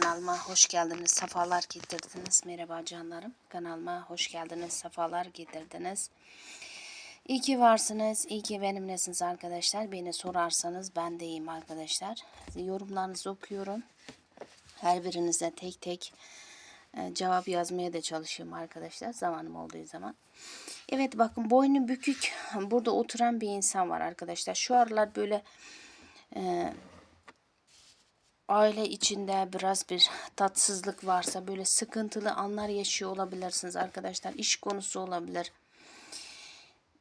Kanalıma hoş geldiniz, sefalar getirdiniz. Merhaba canlarım. Kanalıma hoş geldiniz, sefalar getirdiniz. İyi ki varsınız, iyi ki benimlesiniz arkadaşlar. Beni sorarsanız ben de iyiyim arkadaşlar. Yorumlarınızı okuyorum. Her birinize tek tek e, cevap yazmaya da çalışıyorum arkadaşlar. Zamanım olduğu zaman. Evet bakın boynu bükük burada oturan bir insan var arkadaşlar. Şu aralar böyle e, aile içinde biraz bir tatsızlık varsa böyle sıkıntılı anlar yaşıyor olabilirsiniz arkadaşlar. İş konusu olabilir.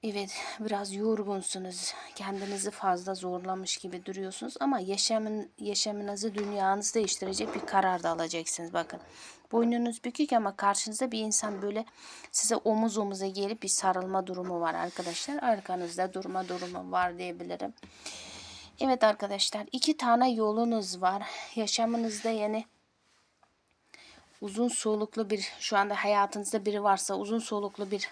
Evet biraz yorgunsunuz. Kendinizi fazla zorlamış gibi duruyorsunuz ama yaşamın yaşamınızı dünyanızı değiştirecek bir karar da alacaksınız bakın. Boynunuz bükük ama karşınızda bir insan böyle size omuz omuza gelip bir sarılma durumu var arkadaşlar. Arkanızda durma durumu var diyebilirim. Evet arkadaşlar iki tane yolunuz var. Yaşamınızda yani uzun soluklu bir şu anda hayatınızda biri varsa uzun soluklu bir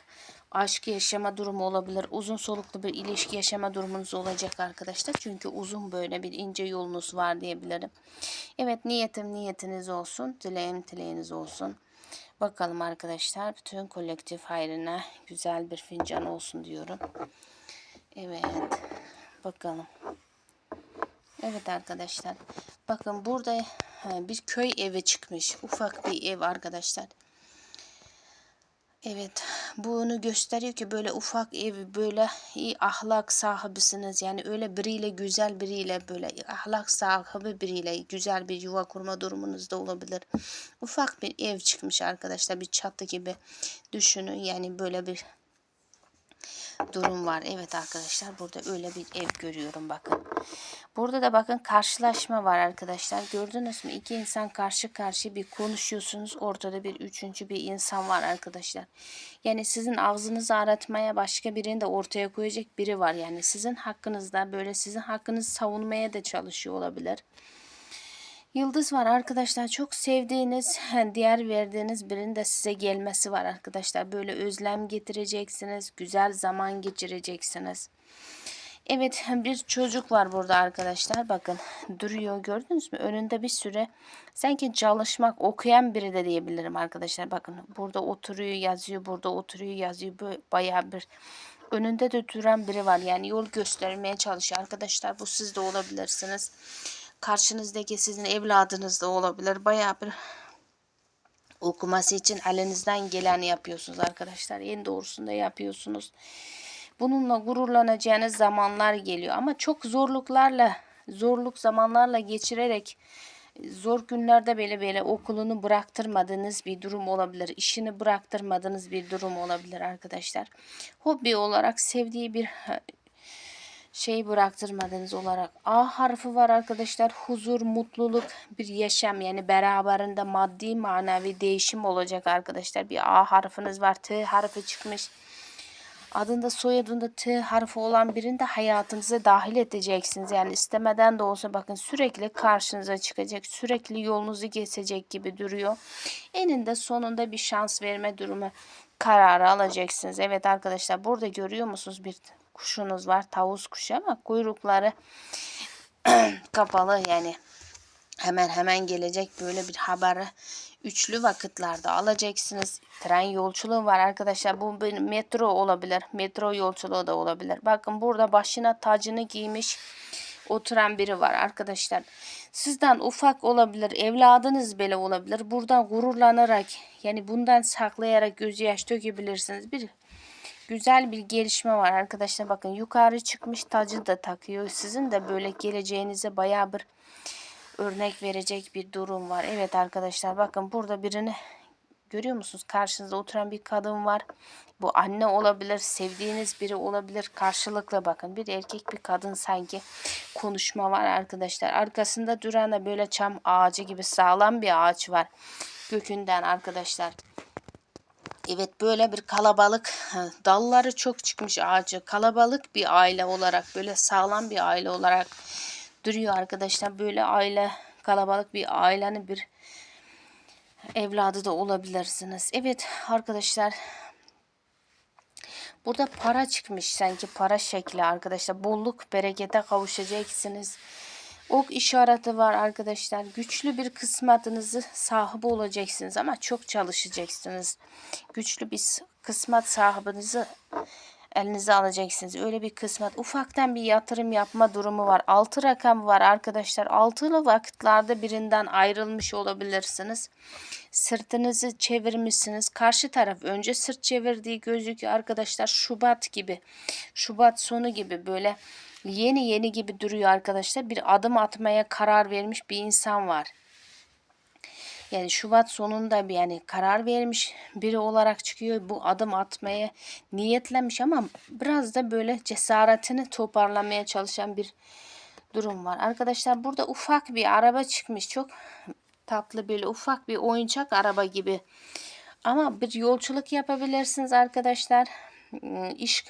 aşk yaşama durumu olabilir. Uzun soluklu bir ilişki yaşama durumunuz olacak arkadaşlar. Çünkü uzun böyle bir ince yolunuz var diyebilirim. Evet niyetim niyetiniz olsun. Dileğim dileğiniz olsun. Bakalım arkadaşlar bütün kolektif hayrına güzel bir fincan olsun diyorum. Evet bakalım. Evet arkadaşlar. Bakın burada bir köy evi çıkmış. Ufak bir ev arkadaşlar. Evet. Bunu gösteriyor ki böyle ufak ev böyle iyi ahlak sahibisiniz. Yani öyle biriyle güzel biriyle böyle ahlak sahibi biriyle güzel bir yuva kurma durumunuz da olabilir. Ufak bir ev çıkmış arkadaşlar. Bir çatı gibi düşünün. Yani böyle bir durum var. Evet arkadaşlar burada öyle bir ev görüyorum bakın. Burada da bakın karşılaşma var arkadaşlar. Gördünüz mü? İki insan karşı karşı bir konuşuyorsunuz. Ortada bir üçüncü bir insan var arkadaşlar. Yani sizin ağzınızı aratmaya başka birini de ortaya koyacak biri var. Yani sizin hakkınızda böyle sizin hakkınızı savunmaya da çalışıyor olabilir. Yıldız var arkadaşlar. Çok sevdiğiniz, diğer verdiğiniz birinin de size gelmesi var arkadaşlar. Böyle özlem getireceksiniz. Güzel zaman geçireceksiniz. Evet bir çocuk var burada arkadaşlar. Bakın duruyor gördünüz mü? Önünde bir süre sanki çalışmak okuyan biri de diyebilirim arkadaşlar. Bakın burada oturuyor yazıyor. Burada oturuyor yazıyor. Böyle bayağı bir önünde de duran biri var. Yani yol göstermeye çalışıyor arkadaşlar. Bu siz de olabilirsiniz karşınızdaki sizin evladınız da olabilir. Bayağı bir okuması için elinizden geleni yapıyorsunuz arkadaşlar. En doğrusunu da yapıyorsunuz. Bununla gururlanacağınız zamanlar geliyor. Ama çok zorluklarla, zorluk zamanlarla geçirerek zor günlerde böyle böyle okulunu bıraktırmadığınız bir durum olabilir. İşini bıraktırmadığınız bir durum olabilir arkadaşlar. Hobi olarak sevdiği bir şey bıraktırmadınız olarak. A harfi var arkadaşlar. Huzur, mutluluk, bir yaşam yani beraberinde maddi manevi değişim olacak arkadaşlar. Bir A harfiniz var. T harfi çıkmış. Adında soyadında T harfi olan birini de hayatınıza dahil edeceksiniz. Yani istemeden de olsa bakın sürekli karşınıza çıkacak. Sürekli yolunuzu geçecek gibi duruyor. Eninde sonunda bir şans verme durumu kararı alacaksınız. Evet arkadaşlar burada görüyor musunuz bir kuşunuz var. Tavus kuşu ama kuyrukları kapalı yani hemen hemen gelecek böyle bir haberi üçlü vakitlerde alacaksınız. Tren yolculuğu var arkadaşlar. Bu bir metro olabilir. Metro yolculuğu da olabilir. Bakın burada başına tacını giymiş oturan biri var arkadaşlar. Sizden ufak olabilir, evladınız bile olabilir. Buradan gururlanarak yani bundan saklayarak gözyaş dökebilirsiniz. Bir güzel bir gelişme var arkadaşlar. Bakın yukarı çıkmış tacı da takıyor. Sizin de böyle geleceğinize baya bir örnek verecek bir durum var. Evet arkadaşlar bakın burada birini görüyor musunuz? Karşınızda oturan bir kadın var. Bu anne olabilir, sevdiğiniz biri olabilir. Karşılıklı bakın bir erkek bir kadın sanki konuşma var arkadaşlar. Arkasında duran da böyle çam ağacı gibi sağlam bir ağaç var. Gökünden arkadaşlar. Evet böyle bir kalabalık dalları çok çıkmış ağacı kalabalık bir aile olarak böyle sağlam bir aile olarak duruyor arkadaşlar. Böyle aile kalabalık bir ailenin bir evladı da olabilirsiniz. Evet arkadaşlar burada para çıkmış sanki para şekli arkadaşlar. Bolluk berekete kavuşacaksınız. Ok işareti var arkadaşlar. Güçlü bir kısmetinizi sahibi olacaksınız ama çok çalışacaksınız. Güçlü bir kısmet sahibinizi elinize alacaksınız. Öyle bir kısmet. Ufaktan bir yatırım yapma durumu var. Altı rakam var arkadaşlar. Altılı vakitlerde birinden ayrılmış olabilirsiniz. Sırtınızı çevirmişsiniz. Karşı taraf önce sırt çevirdiği gözüküyor arkadaşlar. Şubat gibi. Şubat sonu gibi böyle yeni yeni gibi duruyor arkadaşlar. Bir adım atmaya karar vermiş bir insan var. Yani Şubat sonunda bir yani karar vermiş biri olarak çıkıyor. Bu adım atmaya niyetlenmiş ama biraz da böyle cesaretini toparlamaya çalışan bir durum var. Arkadaşlar burada ufak bir araba çıkmış. Çok tatlı böyle ufak bir oyuncak araba gibi. Ama bir yolculuk yapabilirsiniz arkadaşlar. Hmm, İş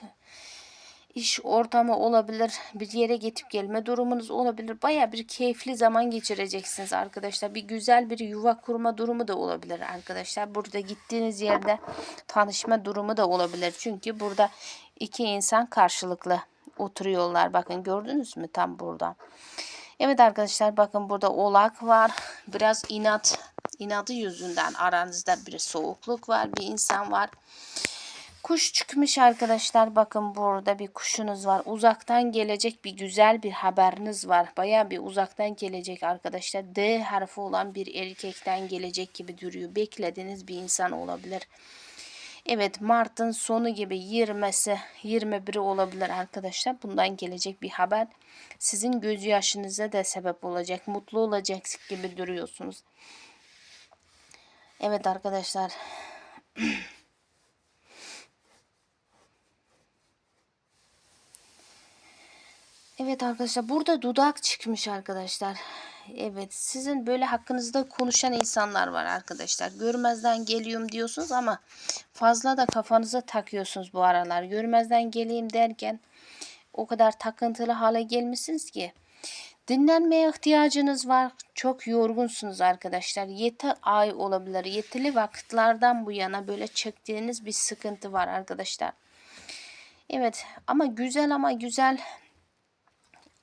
iş ortamı olabilir. Bir yere gidip gelme durumunuz olabilir. Baya bir keyifli zaman geçireceksiniz arkadaşlar. Bir güzel bir yuva kurma durumu da olabilir arkadaşlar. Burada gittiğiniz yerde tanışma durumu da olabilir. Çünkü burada iki insan karşılıklı oturuyorlar. Bakın gördünüz mü tam burada. Evet arkadaşlar bakın burada oğlak var. Biraz inat inadı yüzünden aranızda bir soğukluk var. Bir insan var. Kuş çıkmış arkadaşlar. Bakın burada bir kuşunuz var. Uzaktan gelecek bir güzel bir haberiniz var. Baya bir uzaktan gelecek arkadaşlar. D harfi olan bir erkekten gelecek gibi duruyor. Beklediğiniz bir insan olabilir. Evet Mart'ın sonu gibi 20'si 21'i olabilir arkadaşlar. Bundan gelecek bir haber sizin gözyaşınıza da sebep olacak. Mutlu olacak gibi duruyorsunuz. Evet arkadaşlar. Evet arkadaşlar burada dudak çıkmış arkadaşlar. Evet sizin böyle hakkınızda konuşan insanlar var arkadaşlar. Görmezden geliyorum diyorsunuz ama fazla da kafanıza takıyorsunuz bu aralar. Görmezden geleyim derken o kadar takıntılı hale gelmişsiniz ki. Dinlenmeye ihtiyacınız var. Çok yorgunsunuz arkadaşlar. Yeti ay olabilir. Yetili vakitlerden bu yana böyle çektiğiniz bir sıkıntı var arkadaşlar. Evet ama güzel ama güzel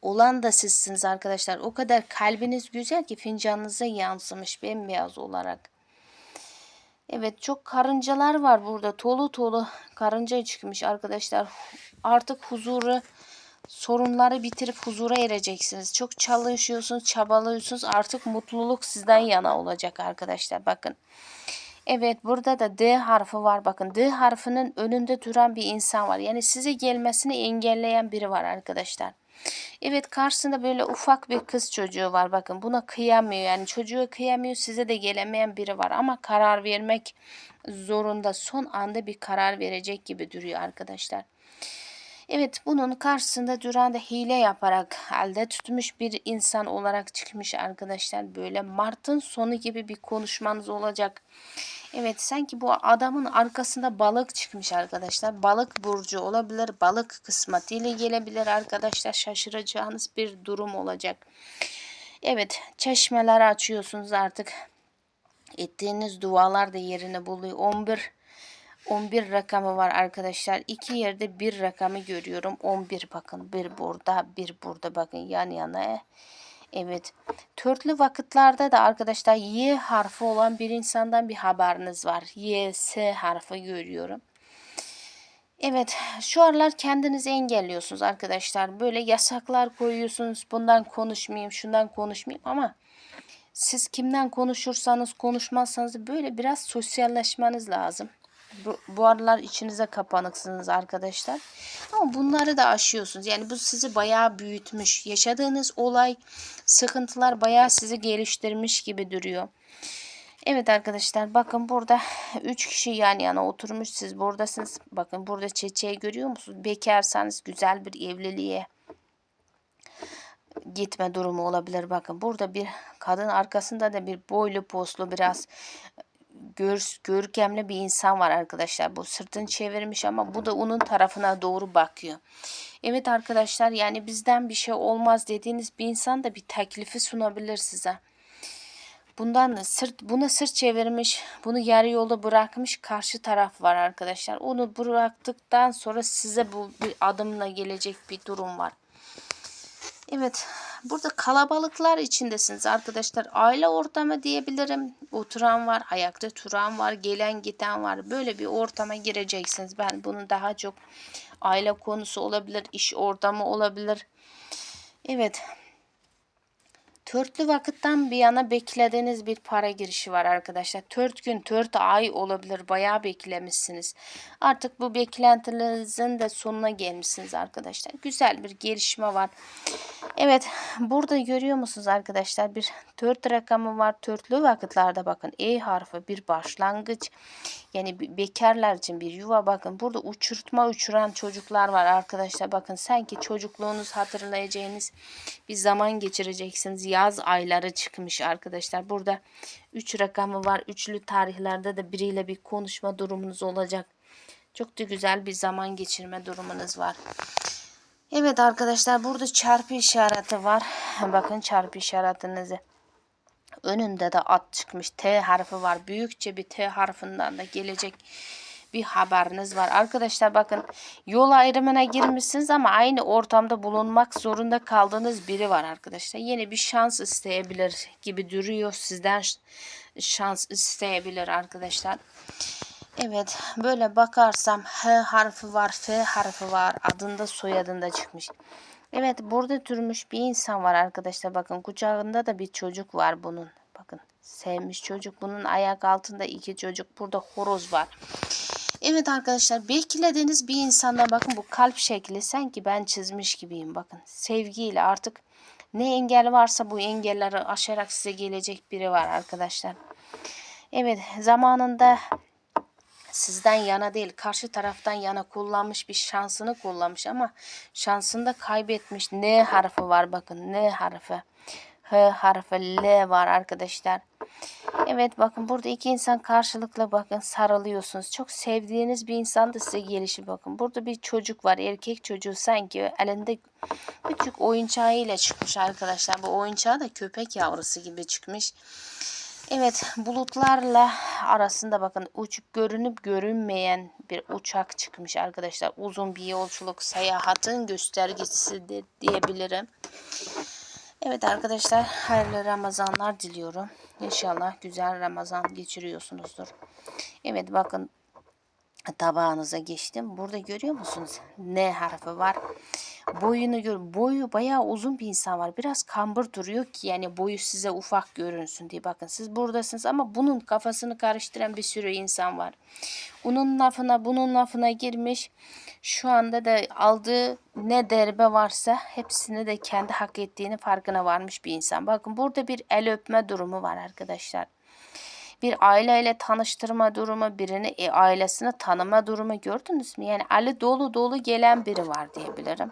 olan da sizsiniz arkadaşlar. O kadar kalbiniz güzel ki fincanınıza yansımış bembeyaz olarak. Evet çok karıncalar var burada. Tolu tolu karınca çıkmış arkadaşlar. Artık huzuru sorunları bitirip huzura ereceksiniz. Çok çalışıyorsunuz, çabalıyorsunuz. Artık mutluluk sizden yana olacak arkadaşlar. Bakın. Evet burada da D harfi var. Bakın D harfinin önünde duran bir insan var. Yani size gelmesini engelleyen biri var arkadaşlar. Evet karşısında böyle ufak bir kız çocuğu var. Bakın buna kıyamıyor. Yani çocuğu kıyamıyor. Size de gelemeyen biri var. Ama karar vermek zorunda. Son anda bir karar verecek gibi duruyor arkadaşlar. Evet bunun karşısında duran da hile yaparak elde tutmuş bir insan olarak çıkmış arkadaşlar. Böyle Mart'ın sonu gibi bir konuşmanız olacak. Evet sanki bu adamın arkasında balık çıkmış arkadaşlar. Balık burcu olabilir. Balık kısmetiyle gelebilir arkadaşlar. Şaşıracağınız bir durum olacak. Evet çeşmeler açıyorsunuz artık. Ettiğiniz dualar da yerini buluyor. 11 11 rakamı var arkadaşlar. İki yerde bir rakamı görüyorum. 11 bakın. Bir burada bir burada bakın yan yana. Evet. Törtlü vakitlerde de arkadaşlar Y harfi olan bir insandan bir haberiniz var. Y, S harfi görüyorum. Evet şu aralar kendinizi engelliyorsunuz arkadaşlar. Böyle yasaklar koyuyorsunuz. Bundan konuşmayayım, şundan konuşmayayım ama siz kimden konuşursanız konuşmazsanız böyle biraz sosyalleşmeniz lazım. Bu, bu aralar içinize kapanıksınız arkadaşlar. Ama bunları da aşıyorsunuz. Yani bu sizi bayağı büyütmüş. Yaşadığınız olay, sıkıntılar bayağı sizi geliştirmiş gibi duruyor. Evet arkadaşlar bakın burada 3 kişi yan yana oturmuş. Siz buradasınız. Bakın burada çiçeği görüyor musunuz? Bekarsanız güzel bir evliliğe gitme durumu olabilir. Bakın burada bir kadın arkasında da bir boylu poslu biraz gör, görkemli bir insan var arkadaşlar. Bu sırtını çevirmiş ama bu da onun tarafına doğru bakıyor. Evet arkadaşlar yani bizden bir şey olmaz dediğiniz bir insan da bir teklifi sunabilir size. Bundan da sırt buna sırt çevirmiş, bunu yarı yolda bırakmış karşı taraf var arkadaşlar. Onu bıraktıktan sonra size bu bir adımla gelecek bir durum var. Evet, burada kalabalıklar içindesiniz arkadaşlar. Aile ortamı diyebilirim. Oturan var, ayakta duran var, gelen giden var. Böyle bir ortama gireceksiniz. Ben bunun daha çok aile konusu olabilir, iş ortamı olabilir. Evet. Törtlü vakitten bir yana beklediğiniz bir para girişi var arkadaşlar. Tört gün, tört ay olabilir. Bayağı beklemişsiniz. Artık bu beklentilerinizin de sonuna gelmişsiniz arkadaşlar. Güzel bir gelişme var. Evet burada görüyor musunuz arkadaşlar bir tört rakamı var. Törtlü vakitlerde bakın E harfi bir başlangıç. Yani be- bekarlar için bir yuva bakın. Burada uçurtma uçuran çocuklar var arkadaşlar. Bakın sanki çocukluğunuz hatırlayacağınız bir zaman geçireceksiniz. Yaz ayları çıkmış arkadaşlar. Burada 3 rakamı var. Üçlü tarihlerde de biriyle bir konuşma durumunuz olacak. Çok da güzel bir zaman geçirme durumunuz var. Evet arkadaşlar burada çarpı işareti var. Bakın çarpı işaretinizi. Önünde de at çıkmış. T harfi var. Büyükçe bir T harfinden de gelecek bir haberiniz var. Arkadaşlar bakın yol ayrımına girmişsiniz ama aynı ortamda bulunmak zorunda kaldığınız biri var arkadaşlar. Yeni bir şans isteyebilir gibi duruyor. Sizden şans isteyebilir arkadaşlar. Evet böyle bakarsam H harfi var, F harfi var. Adında soyadında çıkmış. Evet burada türmüş bir insan var arkadaşlar. Bakın kucağında da bir çocuk var bunun. Bakın sevmiş çocuk. Bunun ayak altında iki çocuk. Burada horoz var. Evet arkadaşlar beklediğiniz bir insanda bakın bu kalp şekli sanki ben çizmiş gibiyim. Bakın sevgiyle artık ne engel varsa bu engelleri aşarak size gelecek biri var arkadaşlar. Evet zamanında sizden yana değil karşı taraftan yana kullanmış bir şansını kullanmış ama şansını da kaybetmiş. N harfi var bakın N harfi. H harfi L var arkadaşlar. Evet bakın burada iki insan karşılıklı bakın sarılıyorsunuz. Çok sevdiğiniz bir insan da size gelişi bakın. Burada bir çocuk var erkek çocuğu sanki elinde küçük oyuncağıyla çıkmış arkadaşlar. Bu oyuncağı da köpek yavrusu gibi çıkmış. Evet bulutlarla arasında bakın uçup görünüp görünmeyen bir uçak çıkmış arkadaşlar. Uzun bir yolculuk seyahatin göstergesidir diyebilirim. Evet arkadaşlar hayırlı Ramazanlar diliyorum. İnşallah güzel Ramazan geçiriyorsunuzdur. Evet bakın tabağınıza geçtim. Burada görüyor musunuz? N harfi var. Boyunu gör. Boyu bayağı uzun bir insan var. Biraz kambur duruyor ki yani boyu size ufak görünsün diye. Bakın siz buradasınız ama bunun kafasını karıştıran bir sürü insan var. Onun lafına bunun lafına girmiş. Şu anda da aldığı ne derbe varsa hepsini de kendi hak ettiğini farkına varmış bir insan. Bakın burada bir el öpme durumu var arkadaşlar bir aileyle tanıştırma durumu, birini e, ailesini tanıma durumu gördünüz mü? Yani Ali dolu dolu gelen biri var diyebilirim.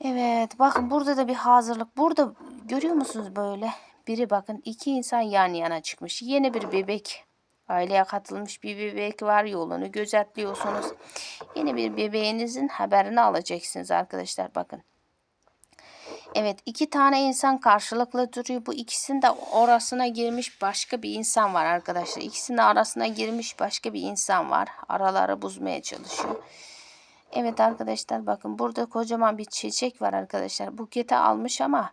Evet bakın burada da bir hazırlık. Burada görüyor musunuz böyle? Biri bakın iki insan yan yana çıkmış. Yeni bir bebek. Aileye katılmış bir bebek var. Yolunu gözetliyorsunuz. Yeni bir bebeğinizin haberini alacaksınız arkadaşlar bakın. Evet iki tane insan karşılıklı duruyor. Bu ikisinin orasına girmiş başka bir insan var arkadaşlar. İkisinin arasına girmiş başka bir insan var. Araları bozmaya çalışıyor. Evet arkadaşlar bakın burada kocaman bir çiçek var arkadaşlar. Bukete almış ama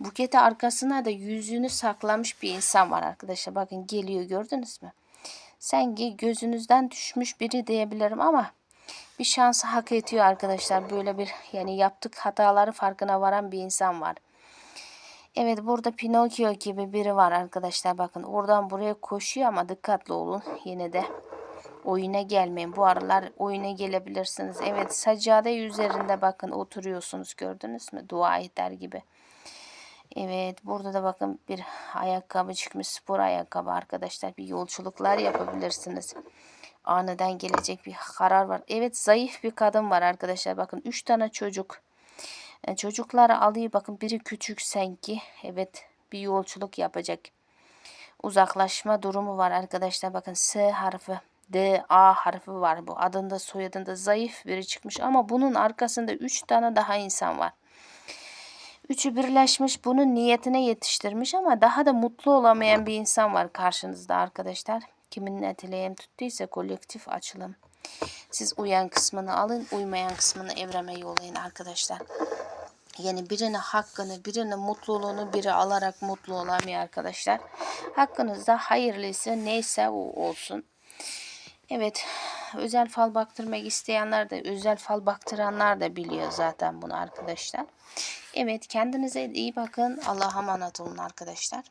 bukete arkasına da yüzünü saklamış bir insan var arkadaşlar. Bakın geliyor gördünüz mü? Sanki gözünüzden düşmüş biri diyebilirim ama bir şansı hak ediyor arkadaşlar. Böyle bir yani yaptık hataları farkına varan bir insan var. Evet burada Pinokyo gibi biri var arkadaşlar. Bakın oradan buraya koşuyor ama dikkatli olun. Yine de oyuna gelmeyin. Bu aralar oyuna gelebilirsiniz. Evet saccade üzerinde bakın oturuyorsunuz gördünüz mü? Dua eder gibi. Evet burada da bakın bir ayakkabı çıkmış spor ayakkabı arkadaşlar. Bir yolculuklar yapabilirsiniz aniden gelecek bir karar var. Evet zayıf bir kadın var arkadaşlar. Bakın 3 tane çocuk. Yani çocukları alıyor. Bakın biri küçük sanki. Evet bir yolculuk yapacak. Uzaklaşma durumu var arkadaşlar. Bakın S harfi. D, A harfi var bu. Adında soyadında zayıf biri çıkmış. Ama bunun arkasında 3 tane daha insan var. Üçü birleşmiş bunun niyetine yetiştirmiş ama daha da mutlu olamayan bir insan var karşınızda arkadaşlar. Kimin eteleğim tuttuysa kolektif açılım. Siz uyan kısmını alın, uymayan kısmını evreme yollayın arkadaşlar. Yani birine hakkını, birine mutluluğunu biri alarak mutlu olamıyor arkadaşlar. Hakkınızda hayırlısı neyse o olsun. Evet, özel fal baktırmak isteyenler de, özel fal baktıranlar da biliyor zaten bunu arkadaşlar. Evet, kendinize iyi bakın. Allah'a emanet olun arkadaşlar.